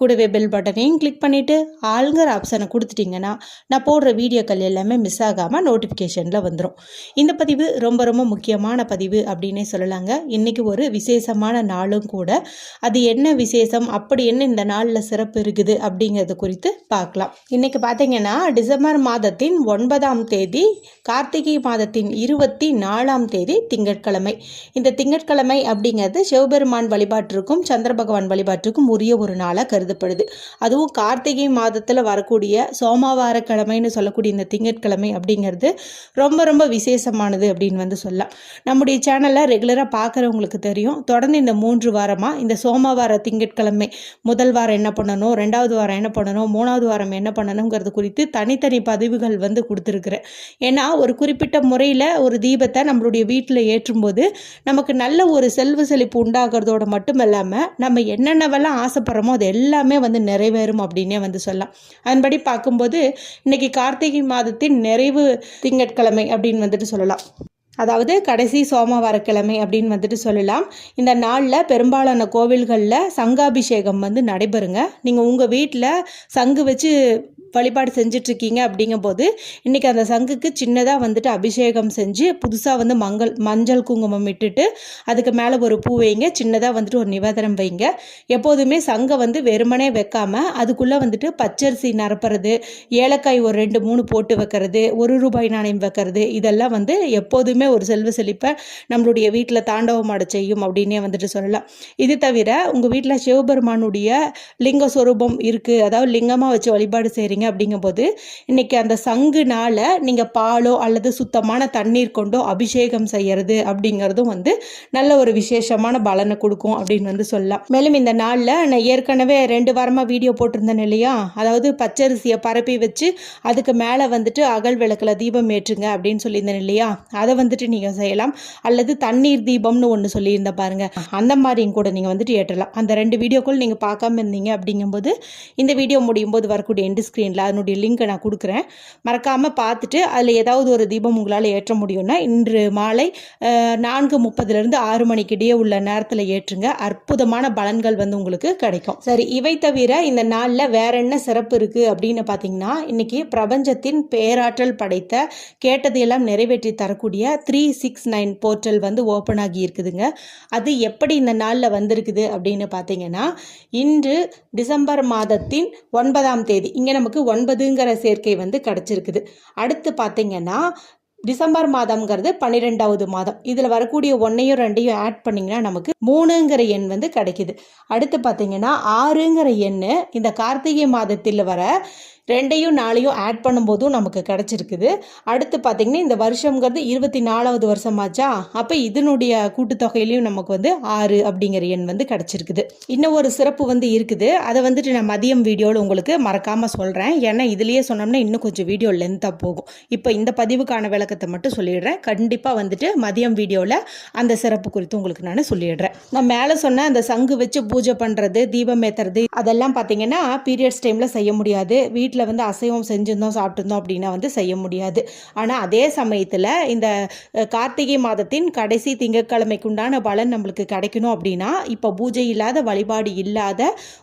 கூடவே பெல் பட்டனையும் கிளிக் பண்ணிவிட்டு ஆளுங்கிற ஆப்ஷனை கொடுத்துட்டிங்கன்னா நான் போடுற வீடியோக்கள் எல்லாமே மிஸ் ஆகாமல் நோட்டிஃபிகேஷனில் வந்துடும் இந்த பதிவு ரொம்ப ரொம்ப முக்கியமான பதிவு அப்படின்னே சொல்லலாங்க. இன்றைக்கி ஒரு விசேஷமான நாளும் கூட அது என்ன விசேஷம் அப்படி என்ன இந்த நாளில் சிறப்பு இருக்குது அப்படிங்கிறது குறித்து பார்க்கலாம். இன்றைக்கி பார்த்தீங்கன்னா டிசம்பர் மாதத்தின் ஒன்பதாம் தேதி கார்த்திகை மாதத்தின் இருபத்தி நாலாம் தேதி திங்கட்கிழமை. இந்த திங்கட்கிழமை அப்படிங்கிறது சிவபெருமான் வழிபாட்டிற்கும் சந்திர பகவான் வழிபாட்டிற்கும் உரிய ஒரு நாளாக கருது கருதப்படுது அதுவும் கார்த்திகை மாதத்தில் வரக்கூடிய சோமவார கிழமைன்னு சொல்லக்கூடிய இந்த திங்கட்கிழமை அப்படிங்கிறது ரொம்ப ரொம்ப விசேஷமானது அப்படின்னு வந்து சொல்லலாம். நம்முடைய சேனலை ரெகுலராக பார்க்குறவங்களுக்கு தெரியும். தொடர்ந்து இந்த மூன்று வாரமாக இந்த சோமவார திங்கட்கிழமை முதல் வாரம் என்ன பண்ணணும் ரெண்டாவது வாரம் என்ன பண்ணணும் மூணாவது வாரம் என்ன பண்ணணுங்கிறது குறித்து தனித்தனி பதிவுகள் வந்து கொடுத்துருக்குறேன். ஏன்னா ஒரு குறிப்பிட்ட முறையில் ஒரு தீபத்தை நம்மளுடைய வீட்டில் ஏற்றும்போது நமக்கு நல்ல ஒரு செல்வ செழிப்பு உண்டாகிறதோட மட்டும் இல்லாமல் நம்ம என்னென்னவெல்லாம் ஆசைப்படுறோமோ அது எல்லாமே வந்து நிறைவேறும் அப்படின்னே வந்து சொல்லலாம். அதன்படி பார்க்கும்போது இன்னைக்கு கார்த்திகை மாதத்தின் நிறைவு திங்கட்கிழமை அப்படின்னு வந்துட்டு சொல்லலாம். அதாவது கடைசி சோமவாரக்கிழமை அப்படின்னு வந்துட்டு சொல்லலாம். இந்த நாளில் பெரும்பாலான கோவில்களில் சங்காபிஷேகம் வந்து நடைபெறுங்க. நீங்கள் உங்கள் வீட்டில் சங்கு வச்சு வழிபாடு செஞ்சிட்ருக்கீங்க அப்படிங்கும்போது இன்றைக்கி அந்த சங்குக்கு சின்னதாக வந்துட்டு அபிஷேகம் செஞ்சு புதுசாக வந்து மங்கள் மஞ்சள் குங்குமம் இட்டுட்டு அதுக்கு மேலே ஒரு பூ வைங்க சின்னதாக வந்துட்டு ஒரு நிவேதனம் வைங்க. எப்போதுமே சங்கை வந்து வெறுமனே வைக்காம அதுக்குள்ளே வந்துட்டு பச்சரிசி நிரப்புறது ஏலக்காய் ஒரு ரெண்டு மூணு போட்டு வைக்கிறது ஒரு ரூபாய் நாணயம் வைக்கிறது இதெல்லாம் வந்து எப்போதுமே ஒரு செல்வ செழிப்பை நம்மளுடைய வீட்டில் தாண்டவமாட செய்யும் அப்படின்னே வந்துட்டு சொல்லலாம். இது தவிர உங்கள் வீட்டில் சிவபெருமானுடைய லிங்க ஸ்வரூபம் இருக்குது அதாவது லிங்கமாக வச்சு வழிபாடு செய்கிறீங்க அப்படிங்கும்போது இன்னைக்கு அந்த சங்குனால் நீங்கள் பாலோ அல்லது சுத்தமான தண்ணீர் கொண்டோ அபிஷேகம் செய்யறது அப்படிங்கிறதும் வந்து நல்ல ஒரு விசேஷமான பலனை கொடுக்கும் அப்படின்னு வந்து சொல்லலாம். மேலும் இந்த நாளில் நான் ஏற்கனவே ரெண்டு வாரமாக வீடியோ போட்டிருந்தேன் இல்லையா? அதாவது பச்சரிசியை பரப்பி வச்சு அதுக்கு மேலே வந்துட்டு அகல் விளக்கில் தீபம் ஏற்றுங்க அப்படின்னு சொல்லியிருந்தேன் இல்லையா? அதை வந்துட்டு நீங்கள் செய்யலாம். அல்லது தண்ணீர் தீபம்னு ஒன்று சொல்லியிருந்தேன் பாருங்க. அந்த மாதிரியும் கூட நீங்கள் வந்துட்டு ஏற்றலாம். அந்த ரெண்டு வீடியோக்கள் நீங்கள் பார்க்காம இருந்தீங்க அப்படிங்கும்போது இந்த வீடியோ முடியும் போது வரக்கூடிய எண்டு ஸ்க்ரீனில் அதனுடைய லிங்கை நான் கொடுக்குறேன். மறக்காமல் பார்த்துட்டு அதில் ஏதாவது ஒரு தீபம் உங்களால் ஏற்ற முடியும்னா இன்று மாலை நான்கு முப்பதுலேருந்து ஆறு மணிக்கிடையே உள்ள நேரத்தில் ஏற்றுங்க. அற்புதமான பலன்கள் வந்து உங்களுக்கு கிடைக்கும். சரி இவை தவிர இந்த நாளில் வேற என்ன சிறப்பு இருக்குது அப்படின்னு பார்த்தீங்கன்னா இன்னைக்கு பிரபஞ்சத்தின் பேராற்றல் படைத்த கேட்டதையெல்லாம் நிறைவேற்றி தரக்கூடிய த்ரீ சிக்ஸ் நைன் போர்ட்டல் வந்து ஓப்பன் ஆகி இருக்குதுங்க. அது எப்படி இந்த நாளில் வந்திருக்குது அப்படின்னு பார்த்தீங்கன்னா இன்று டிசம்பர் மாதத்தின் ஒன்பதாம் தேதி இங்கே நமக்கு ஒன்பதுங்கிற சேர்க்கை வந்து கிடச்சிருக்குது. அடுத்து பார்த்தீங்கன்னா டிசம்பர் மாதம்ங்கிறது பன்னிரெண்டாவது மாதம். இதில் வரக்கூடிய ஒன்றையும் ரெண்டையும் ஆட் பண்ணிங்கன்னா நமக்கு மூணுங்கிற எண் வந்து கிடைக்கிது. அடுத்து பார்த்தீங்கன்னா ஆறுங்கிற எண் இந்த கார்த்திகை மாதத்தில் வர ரெண்டையும் நாளையும் ஆட் பண்ணும்போதும் நமக்கு கிடச்சிருக்குது. அடுத்து பார்த்திங்கன்னா இந்த வருஷங்கிறது இருபத்தி நாலாவது வருஷமாச்சா? அப்போ இதனுடைய கூட்டுத்தொகையிலையும் நமக்கு வந்து ஆறு அப்படிங்கிற எண் வந்து கிடச்சிருக்குது. இன்னும் ஒரு சிறப்பு வந்து இருக்குது. அதை வந்துட்டு நான் மதியம் வீடியோவில் உங்களுக்கு மறக்காமல் சொல்கிறேன் ஏன்னா இதுலேயே சொன்னோம்னா இன்னும் கொஞ்சம் வீடியோ லென்த்தாக போகும். இப்போ இந்த பதிவுக்கான விளக்கத்தை மட்டும் சொல்லிடுறேன். கண்டிப்பாக வந்துட்டு மதியம் வீடியோவில் அந்த சிறப்பு குறித்து உங்களுக்கு நான் சொல்லிடுறேன். நான் மேலே சொன்ன அந்த சங்கு வச்சு பூஜை பண்ணுறது தீபம் ஏற்றுறது அதெல்லாம் பார்த்தீங்கன்னா பீரியட்ஸ் டைமில் செய்ய முடியாது. வீட்டில் வந்து அசைவம் செஞ்சுருந்தோம் சாப்பிட்டுருந்தோம் அப்படின்னா வந்து செய்ய முடியாது. ஆனால் அதே சமயத்தில் இந்த கார்த்திகை மாதத்தின் கடைசி திங்கட்கிழமைக்குண்டான பலன் நம்மளுக்கு கிடைக்கணும் அப்படின்னா இப்போ பூஜை இல்லாத வழிபாடு இல்லாத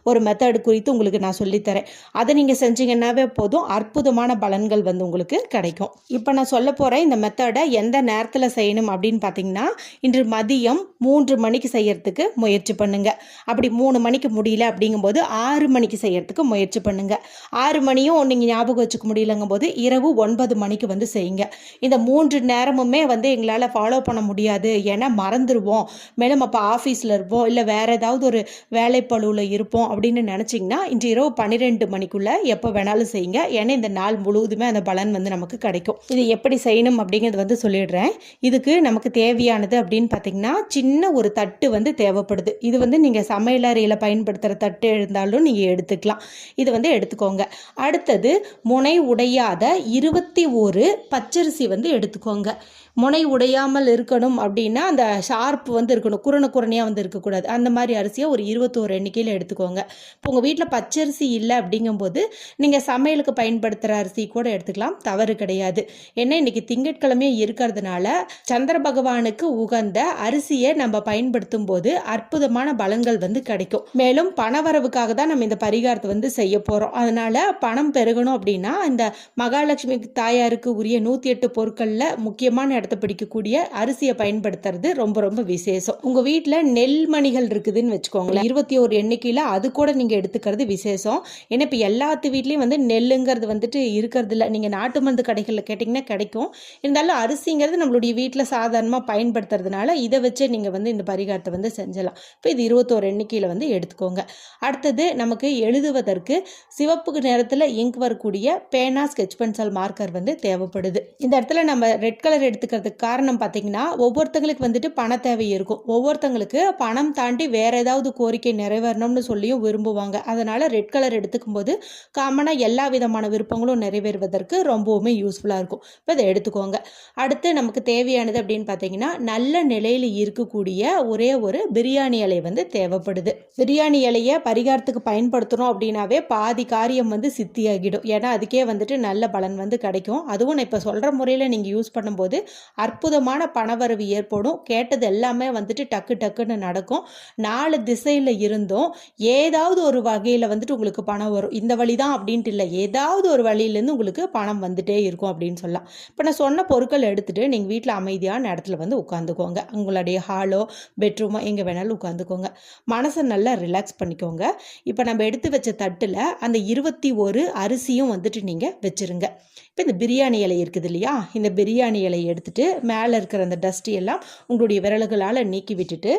ஒரு மெத்தட் குறித்து உங்களுக்கு நான் சொல்லித்தரேன். அதை நீங்கள் செஞ்சீங்கன்னாவே போதும். அற்புதமான பலன்கள் வந்து உங்களுக்கு கிடைக்கும். இப்போ நான் சொல்ல போகிறேன் இந்த மெத்தடை எந்த நேரத்தில் செய்யணும் அப்படின்னு பார்த்தீங்கன்னா இன்று மதியம் மூன்று மணிக்கு செய்யறதுக்கு முயற்சி பண்ணுங்க. அப்படி மூணு மணிக்கு முடியல அப்படிங்கும்போது ஆறு மணிக்கு செய்யறதுக்கு முயற்சி பண்ணுங்க. ஆறு மணியும் நீங்கள் ஞாபகம் வச்சுக்க முடியலங்கும் போது இரவு ஒன்பது மணிக்கு வந்து செய்யுங்க. இந்த மூன்று நேரமுமே வந்து எங்களால் ஃபாலோ பண்ண முடியாது. ஏன்னா மறந்துடுவோம் மேலும் அப்போ ஆஃபீஸில் இருப்போம். இல்லை வேற ஏதாவது ஒரு வேலைப்பழுவில் இருப்போம் அப்படின்னு நினச்சிங்கன்னா இன்று இரவு பன்னிரெண்டு மணிக்குள்ளே எப்போ வேணாலும் செய்யுங்க. ஏன்னா இந்த நாள் முழுவதுமே அந்த பலன் வந்து நமக்கு கிடைக்கும். இது எப்படி செய்யணும் அப்படிங்கிறது வந்து சொல்லிடுறேன். இதுக்கு நமக்கு தேவையானது அப்படின்னு பார்த்தீங்கன்னா சின்ன ஒரு தட்டு வந்து தேவைப்படுது. இது வந்து நீங்கள் சமையலறையில் பயன்படுத்துகிற தட்டு இருந்தாலும் நீங்கள் எடுத்துக்கலாம். இது வந்து எடுத்துக்கோங்க. அடுத்தது முனை உடையாத இருபத்தி ஒரு பச்சரிசி வந்து எடுத்துக்கோங்க. முனை உடையாமல் இருக்கணும் அப்படின்னா அந்த ஷார்ப் வந்து இருக்கணும். குரண குரணையாக வந்து இருக்கக்கூடாது. அந்த மாதிரி அரிசியை ஒரு இருபத்தோரு எண்ணிக்கையில் எடுத்துக்கோங்க. இப்போ உங்கள் வீட்டில் பச்சரிசி இல்லை அப்படிங்கும்போது நீங்கள் சமையலுக்கு பயன்படுத்துகிற அரிசி கூட எடுத்துக்கலாம். தவறு கிடையாது. ஏன்னா இன்றைக்கி திங்கட்கிழமையும் இருக்கிறதுனால சந்திர பகவானுக்கு உகந்த அரிசியை நம்ம பயன்படுத்தும் போது அற்புதமான பலன்கள் வந்து கிடைக்கும். மேலும் பணவரவுக்காக தான் நம்ம இந்த பரிகாரத்தை வந்து செய்ய போகிறோம் அதனால் பணம் பெருகணும் அப்படின்னா இந்த மகாலட்சுமி தாயாருக்கு உரிய நூற்றி எட்டு பொருட்களில் முக்கியமான இடத்த பிடிக்கக்கூடிய அரிசியை பயன்படுத்துறது ரொம்ப ரொம்ப விசேஷம். உங்கள் வீட்டில் நெல்மணிகள் இருக்குதுன்னு வச்சுக்கோங்களேன். இருபத்தி ஒரு எண்ணிக்கையில் அது கூட நீங்கள் எடுத்துக்கிறது விசேஷம். ஏன்னா இப்போ எல்லாத்து வீட்லேயும் வந்து நெல்லுங்கிறது வந்துட்டு இருக்கிறது இல்லை. நீங்கள் நாட்டு மருந்து கடைகளில் கேட்டிங்கன்னா கிடைக்கும். இருந்தாலும் அரிசிங்கிறது நம்மளுடைய வீட்டில் சாதாரணமாக பயன்படுத்துறதுனால இதை வச்சு நீங்கள் வந்து இந்த பரிகாரத்தை வந்து செஞ்சலாம். இப்போ இது இருபத்தோரு எண்ணிக்கையில் வந்து எடுத்துக்கோங்க. அடுத்தது நமக்கு எழுதுவதற்கு சிவப்பு நேரத்தில் இங்க் வரக்கூடிய பேனா ஸ்கெச் பென்சில் மார்க்கர் வந்து தேவைப்படுது. இந்த இடத்துல நம்ம ரெட் கலர் எடுத்துக்கிறதுக்கு காரணம் பார்த்தீங்கன்னா ஒவ்வொருத்தங்களுக்கு வந்துட்டு பண தேவை இருக்கும். ஒவ்வொருத்தங்களுக்கு பணம் தாண்டி வேற ஏதாவது கோரிக்கை நிறைவேறணும்னு சொல்லியும் விரும்புவாங்க. அதனால ரெட் கலர் எடுத்துக்கும் போது காமனாக எல்லா விதமான விருப்பங்களும் நிறைவேறுவதற்கு ரொம்பவுமே யூஸ்ஃபுல்லாக இருக்கும். இப்போ இதை எடுத்துக்கோங்க அடுத்து நமக்கு தேவையானது அப்படின்னு பார்த்தீங்கன்னா நல்ல நிலையில் இருக்கக்கூடிய ஒரே ஒரு பிரியாணி இலை வந்து தேவைப்படுது. பிரியாணி இலையை பரிகாரத்துக்கு பயன்படுத்துகிறோம் அப்படின்னாவே பாதி காரியம் வந்து சித்தியாகிடும். ஏன்னா அதுக்கே வந்துட்டு நல்ல பலன் வந்து கிடைக்கும். அதுவும் நான் இப்போ சொல்கிற முறையில் நீங்கள் யூஸ் பண்ணும்போது அற்புதமான பணவரவு ஏற்படும். கேட்டது எல்லாமே வந்துட்டு டக்கு டக்குன்னு நடக்கும். நாலு திசையில் இருந்தும் ஏதாவது ஒரு வகையில் வந்துட்டு உங்களுக்கு பணம் வரும். இந்த வழி தான் அப்படின்ட்டு இல்லை. ஏதாவது ஒரு வழியிலேருந்து உங்களுக்கு பணம் வந்துட்டே இருக்கும் அப்படின்னு சொல்லலாம். இப்போ நான் சொன்ன பொருட்கள் எடுத்துகிட்டு நீங்கள் வீட்டில் அமைதியான இடத்துல வந்து உட்காந்துக்கோங்க. உங்களுடைய ஹாலோ பெட்ரூமோ எங்கே வேணாலும் உட்காந்துக்கோங்க. மனசை நல்லா ரிலாக்ஸ் பண்ணிக்கோங்க. இப்போ நம்ம எடுத்து வச்ச தட்டில் அந்த இருபத்தி ஒரு அரிசியும் வந்துட்டு நீங்கள் வச்சுருங்க. இப்போ இந்த பிரியாணி இலை இருக்குது இல்லையா? இந்த பிரியாணி இலையை எடுத்துகிட்டு மேலே இருக்கிற அந்த டஸ்ட்டு எல்லாம் உங்களுடைய விரல்களால் நீக்கி விட்டுட்டு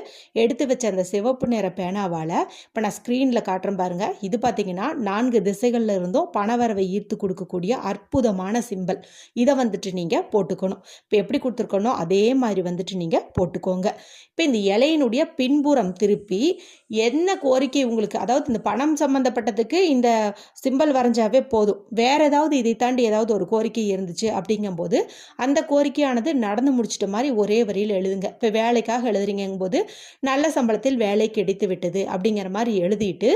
எடுத்து வச்ச அந்த சிவப்பு நிற பேனாவால் இப்போ நான் ஸ்க்ரீனில் காட்டுறேன் பாருங்கள் இது பார்த்திங்கன்னா நான்கு திசைகளில் இருந்தும் பணவரவை ஈர்த்து கொடுக்கக்கூடிய அற்புதமான சிம்பல் இதை வந்துட்டு நீங்கள் போட்டுக்கணும். இப்போ எப்படி கொடுத்துருக்கணும் அதே மாதிரி வந்துட்டு நீங்கள் போட்டுக்கோங்க. இப்போ இந்த இலையினுடைய பின்புறம் திருப்பி என்ன கோரிக்கை உங்களுக்கு? அதாவது இந்த பணம் சம்மந்தப்பட்டதுக்கு இந்த சிம்பல் வரைஞ்சாவே போதும். வேறு ஏதாவது இதை தாண்டி ஏதாவது ஒரு கோரிக்கை இருந்துச்சு அப்படிங்கும்போது அந்த கோரிக்கையானது நடந்து முடிச்சிட்ட மாதிரி ஒரே வரியில் எழுதுங்க. இப்போ வேலைக்காக எழுதுறீங்கும்போது நல்ல சம்பளத்தில் வேலை கிடைத்து விட்டது அப்படிங்கிற மாதிரி எழுதிட்டு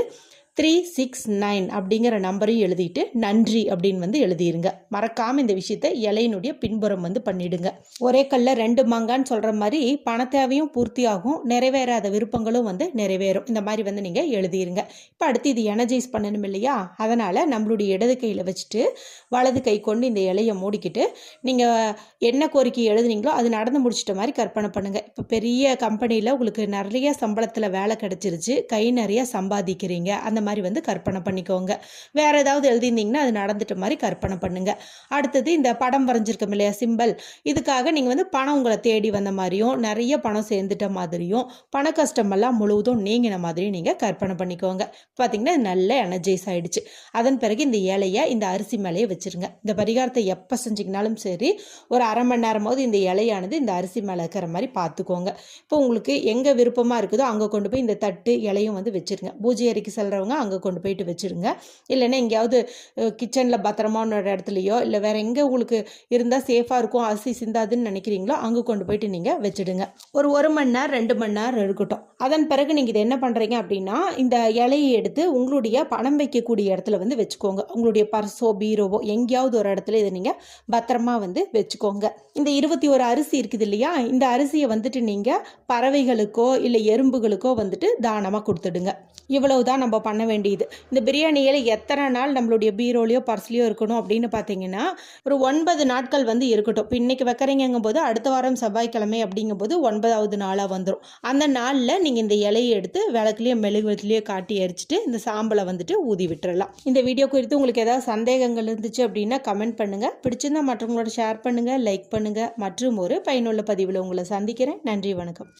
த்ரீ சிக்ஸ் நைன் அப்படிங்கிற நம்பரையும் எழுதிட்டு நன்றி அப்படின்னு வந்து எழுதிடுங்க மறக்காமல் இந்த விஷயத்த இலையினுடைய பின்புறம் வந்து பண்ணிடுங்க. ஒரே கல்ல ரெண்டு மங்கான்னு சொல்கிற மாதிரி பணத்தேவையும் பூர்த்தி ஆகும் நிறைவேறாத விருப்பங்களும் வந்து நிறைவேறும். இந்த மாதிரி வந்து நீங்கள் எழுதிடுங்க இப்போ அடுத்து இது எனர்ஜைஸ் பண்ணணும் இல்லையா? அதனால் நம்மளுடைய இடது கையில் வச்சுட்டு வலது கை கொண்டு இந்த இலையை மூடிக்கிட்டு நீங்கள் என்ன கோரிக்கை எழுதுனீங்களோ அது நடந்து முடிச்சிட்ட மாதிரி கற்பனை பண்ணுங்கள் இப்போ பெரிய கம்பெனியில் உங்களுக்கு நிறைய சம்பளத்தில் வேலை கிடச்சிருச்சு. கை நிறைய சம்பாதிக்கிறீங்க. அந்த மாதிரி வந்து கற்பனை பண்ணிக்கோங்க. வேறு ஏதாவது எழுதியிருந்தீங்கன்னா அது நடந்துட்ட மாதிரி கற்பனை பண்ணுங்கள் அடுத்தது இந்த படம் வரைஞ்சிருக்கோம் இல்லையா சிம்பிள் இதுக்காக நீங்கள் வந்து பணம் உங்களை தேடி வந்த மாதிரியும் நிறைய பணம் சேர்ந்துட்ட மாதிரியும் பண கஷ்டமெல்லாம் முழுவதும் நீங்கின மாதிரியும் நீங்கள் கற்பனை பண்ணிக்கோங்க. பார்த்தீங்கன்னா நல்ல எனர்ஜைஸ் ஆகிடுச்சு அதன் பிறகு இந்த இலையை இந்த அரிசி மேலேயே வச்சுருங்க. இந்த பரிகாரத்தை எப்போ செஞ்சிங்கனாலும் சரி ஒரு அரை மணி நேரமாவது இந்த இலையானது இந்த அரிசி மேலே இருக்கிற மாதிரி பார்த்துக்கோங்க இப்போ உங்களுக்கு எங்கே விருப்பமாக இருக்குதோ அங்கே கொண்டு போய் இந்த தட்டு இலையும் வந்து வச்சுருங்க. பூஜை அறைக்கு செல்கிறவங்க அங்கே கொண்டு போயிட்டு வச்சுருங்க. இல்லைன்னா எங்கேயாவது கிச்சனில் பத்திரமான ஒரு இடத்துலையோ இல்லை வேறு எங்கே உங்களுக்கு இருந்தால் சேஃபாக இருக்கும் அரிசி சிந்தாதுன்னு நினைக்கிறீங்களோ அங்கே கொண்டு போயிட்டு நீங்கள் வச்சுடுங்க. ஒரு ஒரு மணி நேரம் ரெண்டு மணி நேரம் இருக்கட்டும். அதன் பிறகு நீங்கள் இதை என்ன பண்ணுறீங்க அப்படின்னா இந்த இலையை எடுத்து உங்களுடைய பணம் வைக்கக்கூடிய இடத்துல வந்து வச்சுக்கோங்க. உங்களுடைய பர்ஸோ பீரோவோ எங்கேயாவது ஒரு இடத்துல இதை நீங்கள் பத்திரமா வந்து வச்சுக்கோங்க. இந்த இருபத்தி ஒரு அரிசி இருக்குது இல்லையா இந்த அரிசியை வந்துட்டு நீங்கள் பறவைகளுக்கோ இல்லை எறும்புகளுக்கோ வந்துட்டு தானமாக கொடுத்துடுங்க. இவ்வளவுதான் நம்ம பண்ண வேண்டியது. இந்த பிரியாணியில் எத்தனை நாள் நம்மளுடைய பீரோலையோ பர்ஸ்லையோ இருக்கணும் அப்படின்னு பார்த்தீங்கன்னா ஒரு ஒன்பது நாட்கள் வந்து இருக்கட்டும். இப்போ இன்றைக்கி வைக்கிறீங்கும் போது அடுத்த வாரம் செவ்வாய்க்கிழமை அப்படிங்கும்போது ஒன்பதாவது நாளாக வந்துடும் அந்த நாளில் நீங்கள் இந்த இலையை எடுத்து விளக்குலேயோ மெழுகுவத்துலேயோ காட்டி எரிச்சிட்டு இந்த சாம்பலை வந்துட்டு ஊதி விட்டுறலாம். இந்த வீடியோ குறித்து உங்களுக்கு ஏதாவது சந்தேகங்கள் இருந்துச்சு அப்படின்னா கமெண்ட் பண்ணுங்கள் பிடிச்சிருந்தா மற்றவங்களோட ஷேர் பண்ணுங்கள் லைக் பண்ணுங்கள் மற்றும் ஒரு பயனுள்ள பதிவில் உங்களை சந்திக்கிறேன். நன்றி வணக்கம்.